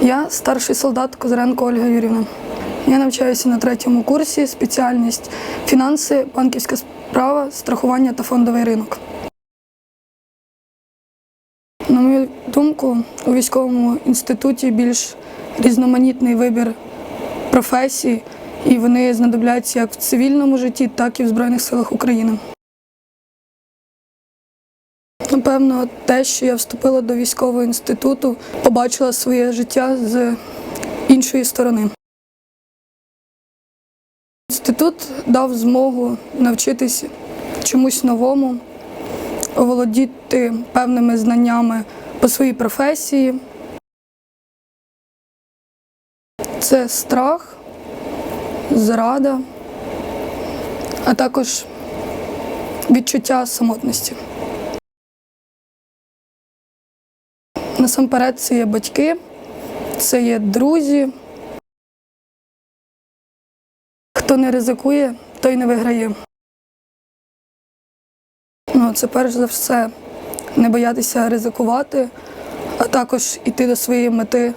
Я старший солдат Козиренко Ольга Юрівна. Я навчаюся на третьому курсі, спеціальність фінанси, банківська справа, страхування та фондовий ринок. На мою думку, у військовому інституті більш різноманітний вибір професій, і вони знадобляться як в цивільному житті, так і в Збройних силах України. Напевно, те, що я вступила до військового інституту, побачила своє життя з іншої сторони. Інститут дав змогу навчитись чомусь новому, оволодіти певними знаннями по своїй професії. Це страх, зрада, а також відчуття самотності. Насамперед, це є батьки, це є друзі. Хто не ризикує, той не виграє. Ну, це перш за все не боятися ризикувати, а також йти до своєї мети